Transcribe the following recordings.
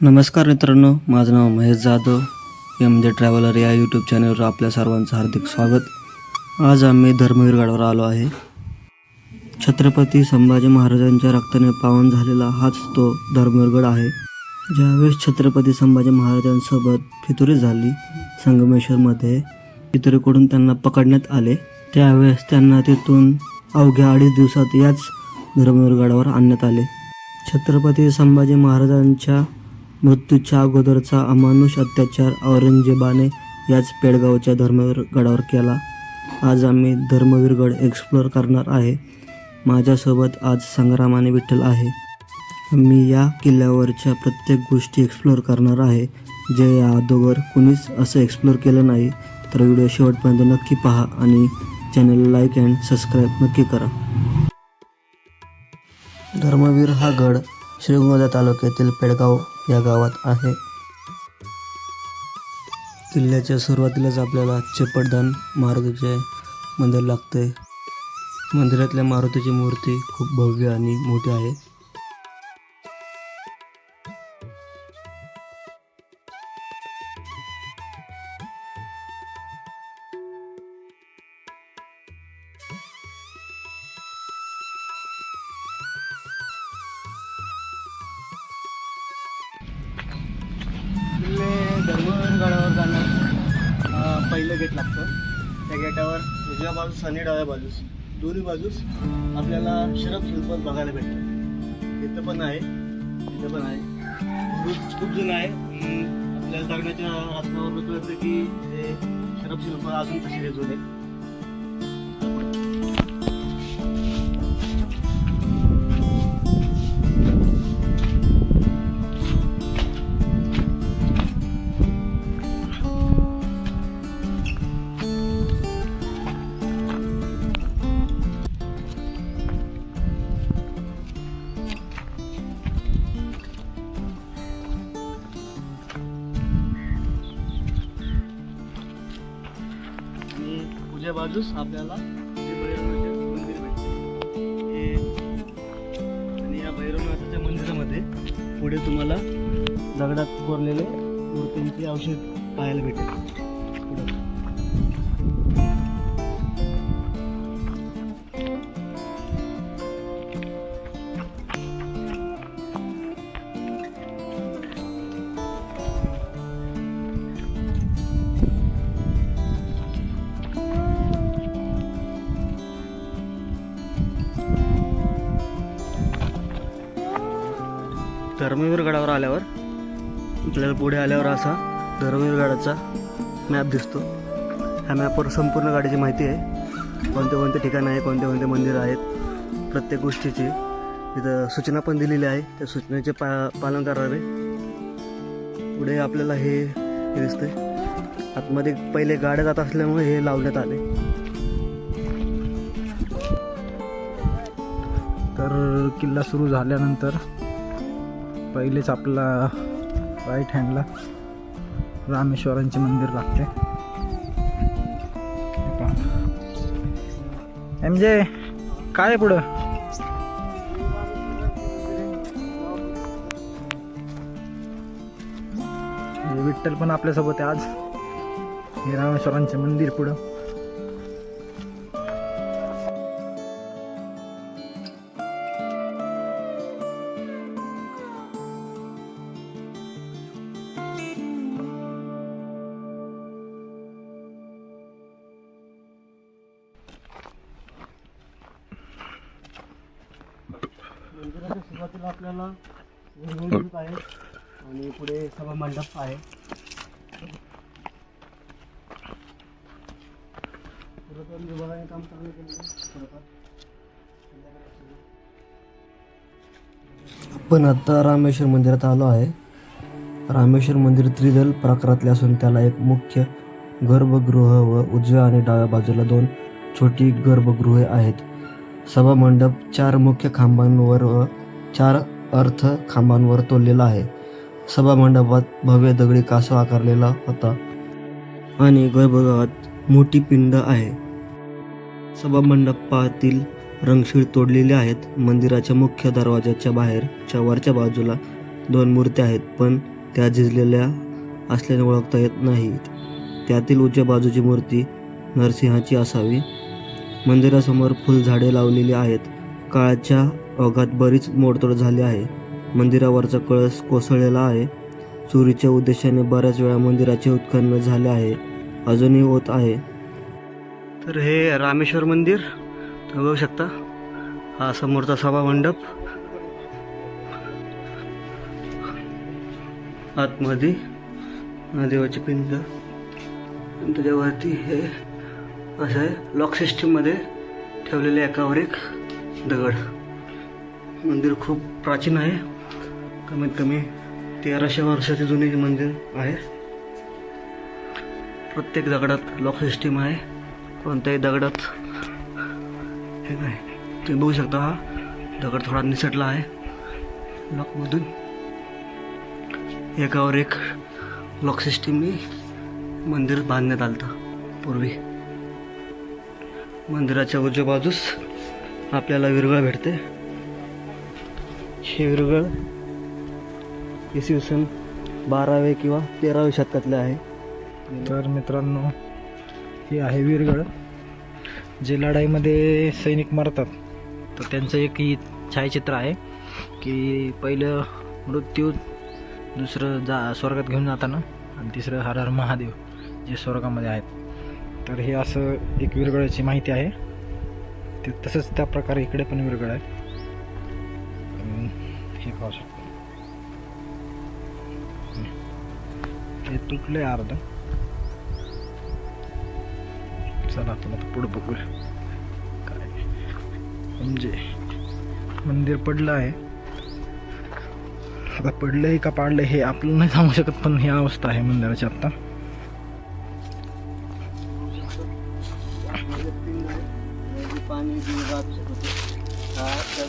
नमस्कार मित्रांनो माझं नाव Mahesh Jadhav M J traveller या यूट्यूब चॅनलवर आपल्या सर्वांचं हार्दिक स्वागत. आज आम्ही धर्मवीरगडावर आलो आहे. छत्रपती संभाजी महाराजांच्या रक्ताने पावन झालेला हाच तो धर्मवीरगड आहे. ज्यावेळेस छत्रपती संभाजी महाराजांसोबत फितुरी झाली संगमेश्वरमध्ये फितुरीकडून त्यांना पकडण्यात आले त्यावेळेस त्यांना तिथून अवघ्या अडीच दिवसात याच धर्मवीरगडावर आणण्यात आले. छत्रपती संभाजी महाराजांच्या मृत्यूच्या अगोदरचा अमानुष अत्याचार औरंगजेबाने याच पेडगावच्या धर्मवीर गडावर केला. आज आम्ही धर्मवीरगड एक्सप्लोअर करणार आहे. माझ्यासोबत आज संग्राम आणि विठ्ठल आहे. मी या किल्ल्यावरच्या प्रत्येक गोष्टी एक्सप्लोअर करणार आहे. जे या अगोदर कुणीच असं एक्सप्लोअर केलं नाही. तर व्हिडिओ शेवटपर्यंत नक्की पहा आणि चॅनल लाईक अँड सबस्क्राईब नक्की करा. धर्मवीर हा गड श्रीगोंदा तालुक्यातील पेडगाव या गावात आहे. किल्ल्याच्या सुरुवातीलाच आपल्याला चेपटदान मारुतीचे मंदिर लागते मंदिरातल्या मारुतीची मूर्ती खूप भव्य आणि मोठी आहे. पहिलं गेट लागतं. त्या गेटावर उजव्या बाजूस आणि डाव्या बाजूस दोन्ही बाजूस आपल्याला शरद शिल्प बघायला भेटतं इथं पण आहे इथं पण आहे. खूप खूप जुनं आहे. आपल्याला दगडाच्या रत्नावर कळतं की ते शरद शिल्प अजून तसे जुने बाजूस आपल्याला हे भैरवनाथचे मंदिर भेटते हे आणि या भैरवनाथाच्या मंदिरामध्ये पुढे तुम्हाला दगडात कोरलेले मूर्तींची औषध पाहायला भेटेल पुढं. आल्यावर आपल्याला पुढे आल्यावर असा धर्मवीर गाडाचा मॅप दिसतो. ह्या मॅपवर संपूर्ण गाडीची माहिती आहे. कोणते कोणते ठिकाण आहे कोणते कोणते मंदिरं आहेत प्रत्येक गोष्टीची इथं सूचना पण दिलेली आहे. त्या सूचनेचे पा पालन करावे. पुढे आपल्याला हे दिसते आतमध्ये पहिले गाड्या जात असल्यामुळे हे लावण्यात आले. तर किल्ला सुरू झाल्यानंतर पहिलेच आपला राईट हँडला रामेश्वरांचे मंदिर लागते. एम जे काय आहे पुढं? विठ्ठल पण आपल्यासोबत आहे आज. हे रामेश्वरांचे मंदिर पुढं. मंदिराच्या सुरुवातीला आपल्याला वेगवेगळे आहे आणि पुढे सभा मंडप आहे. पुरातन विभागाने काम चांगलं केलं थोडंफार. आपण आता रामेश्वर मंदिरात आलो आहे. रामेश्वर मंदिर त्रिदल प्रकारातले असून त्याला एक मुख्य गर्भगृह व उजव्या आणि डाव्या बाजूला दोन छोटी गर्भगृहे आहेत. सभा मंडप चार मुख्य खांबांवर व चार अर्थ खांबांवर तोललेला आहे. सभा मंडपात भव्य दगडी कासव आकारलेला होता. आणि गर्भगृहात मोठी पिंड आहे. सभा मंडपातील रंगशीळ तोडलेले आहेत. मंदिराच्या मुख्य दरवाजाच्या बाहेरच्या वरच्या बाजूला दोन मूर्त्या आहेत पण त्या झिजलेल्या असल्याने ओळखता येत नाहीत. त्यातील उजव्या बाजूची मूर्ती नरसिंहाची असावी. मंदिरासमोर फुलझाडे लावलेली आहेत. काळाच्या ओघात बरीच मोडतोड झाली आहे. मंदिरावरचा कळस कोसळलेला आहे. चोरीच्या उद्देशाने बऱ्याच वेळा मंदिराचे उत्खनन झाले आहे. अजूनही होत आहे. तर हे रामेश्वर मंदिर. तुम्ही बघू शकता. हा समोरचा सभा मंडप. आतमध्ये देवाची पिंड. त्याच्यावरती हे असं आहे. लॉक सिस्टीममध्ये ठेवलेले एकावर एक दगड. मंदिर खूप प्राचीन आहे. कमीत कमी तेराशे वर्षाचे जुने मंदिर आहे. प्रत्येक दगडात लॉक सिस्टीम आहे. कोणत्याही दगडात हे नाही. तुम्ही बघू शकता हा दगड थोडा निसटला आहे. लॉकमधून एकावर एक लॉक सिस्टीमनी मंदिर बांधण्यात आलं होतं पूर्वी. मंदिराच्या उजव्या बाजूस आपल्याला विरगळ भेटते. हे विरगळ इसवी सन बारावे किंवा तेराव्या शतकातले आहे. तर मित्रांनो हे आहे विरगळ जे लढाईमध्ये सैनिक मरतात तर त्यांचं एक ही छायाचित्र आहे की पहिलं मृत्यू दुसरं जा स्वर्गात घेऊन जाताना आणि तिसरं हर हर महादेव जे स्वर्गामध्ये आहेत. तर हे असं एक विरगळाची माहिती आहे. ते तसंच त्या प्रकारे इकडे पण विरगळ आहे. हे पाहू शकतो. हे आहे अर्ध. चला आपण आता पुढं बघूया. काय? म्हणजे मंदिर पडलं आहे. आता पडलंय का पाडलंय हे आपलं नाही सांगू शकत पण ही अवस्था आहे मंदिराची आत्ता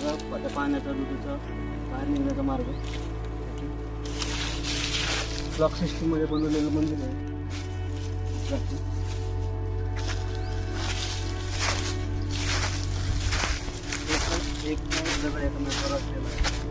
हा त्याचा पाण्याचा दुधाचा बाहेर निघण्याचा मार्ग ब्लॉक सिस्टीममध्ये बनवलेलं मंदिर आहे एक दगड एका एकमेकावर असलेला आहे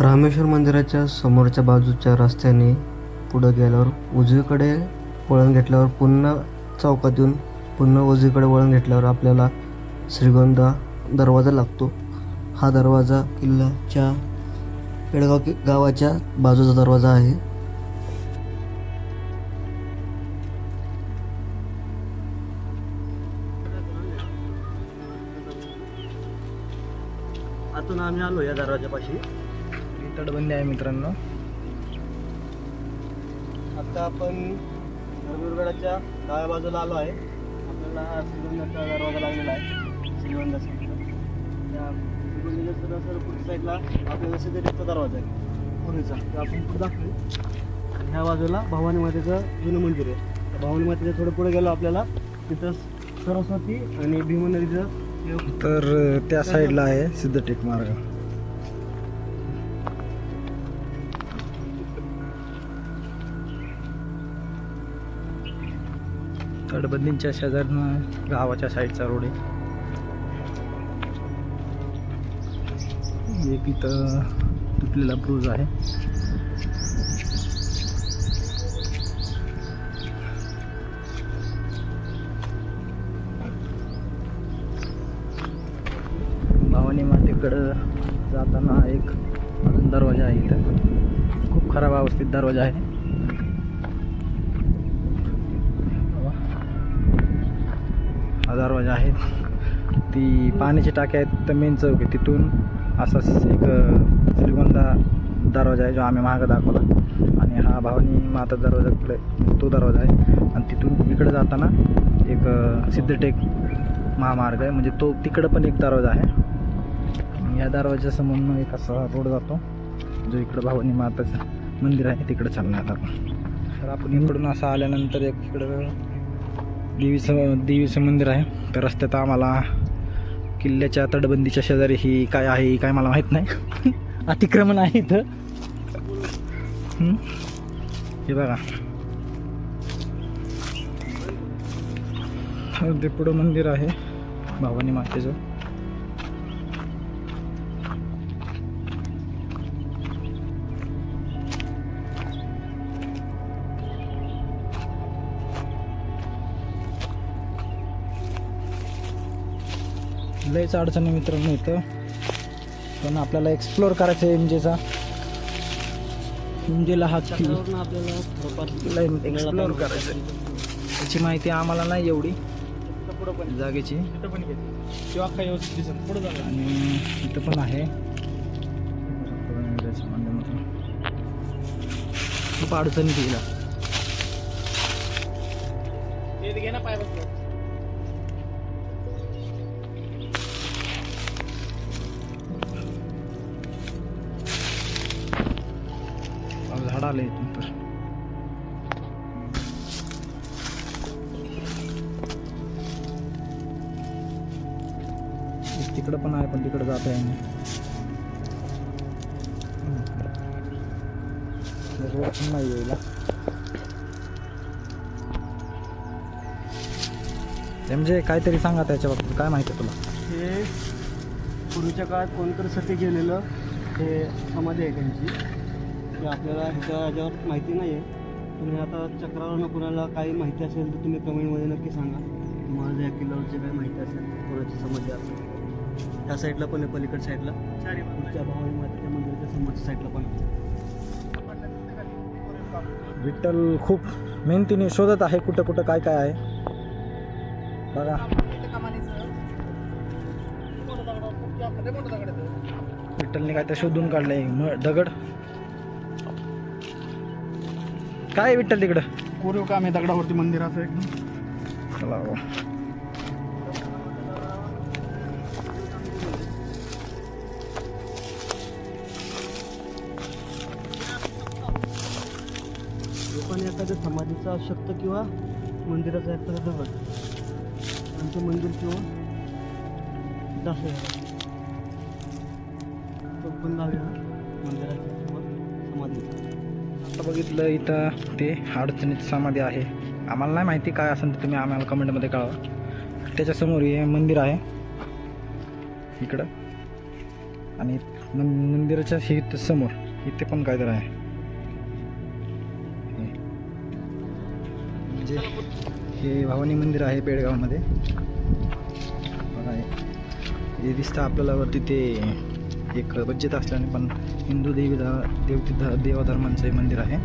रामेश्वर मंदिराच्या समोरच्या बाजूच्या रस्त्याने पुढं गेल्यावर उजवीकडे वळण घेतल्यावर पुन्हा चौकात येऊन पुन्हा उजवीकडे वळण घेतल्यावर आपल्याला श्रीगोंदा दरवाजा लागतो. हा दरवाजा किल्ल्याच्या पेडगाव कि- गावाच्या बाजूचा दरवाजा आहे. आतून आम्ही आलो या दरवाजापाशी. तटबंदी आहे मित्रांनो. आता आपण नरगुरगडाच्या डाव्या बाजूला आलो आहे. आपल्याला हा श्रीगोंदाचा दरवाजा लागलेला आहे. श्रीगोंदा साईडला त्या श्रीगोंदाच्या पुढच्या साईडला आपल्याला सिद्धेचा दरवाजा आहे. पूर्वीचा तो आपण पुढे दाखवू. ह्या बाजूला भवानी मातेचं जुनं मंदिर आहे. भवानी मातेच्या थोडं पुढे गेलो आपल्याला. तिथं सरस्वती आणि भीमा नदीचं तर त्या साईडला आहे सिद्धटेक मार्ग. तटबंदींच्या शेजारनं गावाच्या साईडचा रोड आहे. एक इथं तुटलेला ब्रूज आहे. भवानी मातेकडं जाताना एक दरवाजा आहे इथं. खूप खराब अवस्थेत दरवाजा आहे. दरवाजा आहे ती पाण्याची टाकी आहेत तर मेन चौक आहे तिथून. असाच एक श्रीगोंदा दरवाजा आहे जो आम्ही महाग दाखवला. आणि हा भावनी माता दरवाजाकडे तो दरवाजा आहे. आणि तिथून इकडे जाताना एक सिद्धटेक महामार्ग आहे. म्हणजे तो तिकडं पण एक दरवाजा आहे. आणि या दरवाजासमोरनं एक असा रोड जातो जो इकडं भवानी माताचं मंदिर आहे तिकडं चालणार आपण. तर आपण इकडून असं आल्यानंतर एक इकडं देवीचं देवीचं मंदिर आहे. तर रस्त्यात आम्हाला किल्ल्याच्या तटबंदीच्या शेजारी ही काय आहे ही काय मला माहीत नाही. अतिक्रमण आहे इथं. हे बघा. ते पुढं मंदिर आहे. भवानी मातेचं. लयच अडचणी मित्रांनो इथं. पण आपल्याला एक्सप्लोअर करायचं आहे एमजेचा एमजेला हा एक्सप्लोअर करायचं आहे. त्याची माहिती आम्हाला नाही एवढी. जागेची. आणि इथं पण आहे. खूप अडचणी तिला म्हणजे काहीतरी सांगा त्याच्या बाबतीत काय माहिती आहे तुला? हे पूर्वीच्या काळात कोणतरी सती गेलेलं हे समाधी आहे त्यांची. ते आपल्याला ह्याच्या ह्याच्यावर माहिती नाही आहे पण हे आता चक्रावरनं कुणाला काही माहिती असेल तर तुम्ही कमेंटमध्ये नक्की सांगा. तुम्हाला या किल्ल्यावरची काही माहिती असेल कोणाची समाधी असेल. त्या साईडला पण आहे पलीकड साईडला. पुढच्या भावानी मातेच्या मंदिराच्या समोरच्या साईडला पण आहे. विठ्ठल खूप मेहनतीने शोधत आहे कुठं कुठं काय काय आहे. बघा. विठ्ठलने काय तर शोधून काढलंय. दगड. काय आहे विठ्ठल तिकडं? कोरीव काम आहे दगडावरती मंदिराचं हो. हे पण एखाद्या समाधीचा शकतं किंवा मंदिराचा एखादा दगड. आमचं मंदिर किंवा दहा पण किंवा आता बघितलं इथं ते अडचणीत समाधी आहे. आम्हाला नाही माहिती काय असेल तर तुम्ही आम्हाला कमेंटमध्ये कळवा. त्याच्यासमोर हे मंदिर आहे. इकडं. आणि मंदिराच्या इथं समोर. इथे पण काहीतरी आहे. हे भवानी मंदिर आहे बेळगावमध्ये. बघा हे. दिसतं आपल्याला वरती ते एक बज्जत असल्याने पण हिंदू देवी देवती ध- देवाधर्मांचं हे मंदिर आहे.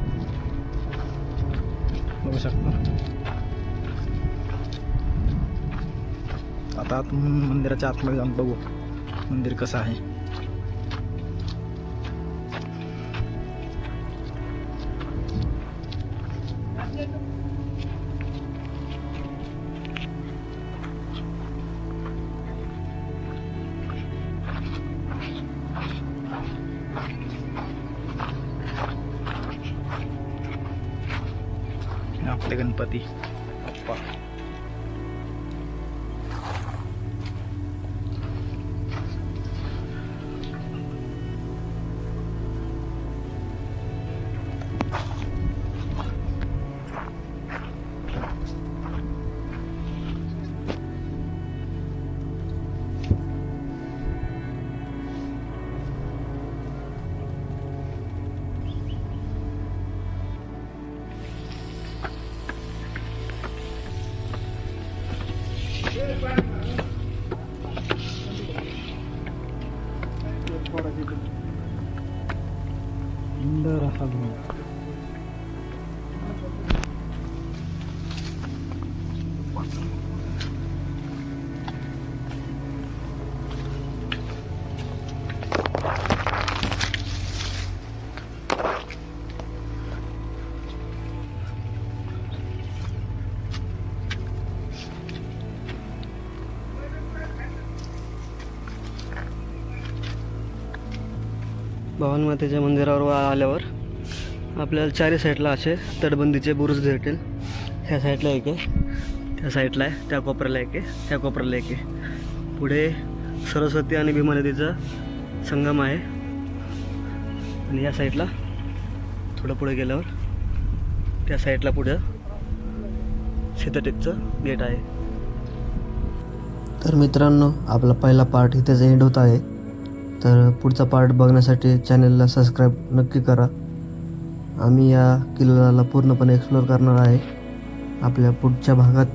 बघू शकतो. आता आत मंदिराच्या आतमध्ये जाऊन बघू मंदिर कसं आहे. आपले मातेच्या मंदिरावर आल्यावर आपल्याला चारी साईडला असे तटबंदीचे बुरुज भेटेल ह्या साईडला एक आहे. त्या साईडला आहे. त्या कोपऱ्याला एक आहे. त्या कोपऱ्याला एक आहे. पुढे सरस्वती आणि भीमा नदीचा संगम आहे. आणि या साईडला थोडं पुढे गेल्यावर त्या साईडला पुढं सीताटेकचं गेट आहे. तर मित्रांनो आपला पहिला पार्ट इथेच एंड होत आहे. तर पुढचा पार्ट बघण्यासाठी चॅनलला सबस्क्राईब नक्की करा. आम्ही या किल्ल्याला पूर्णपणे एक्सप्लोअर करणार आहे. आपल्या पुढच्या भागात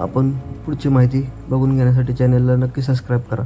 आपण पुढची माहिती बघून घेण्यासाठी चॅनलला नक्की सबस्क्राईब करा.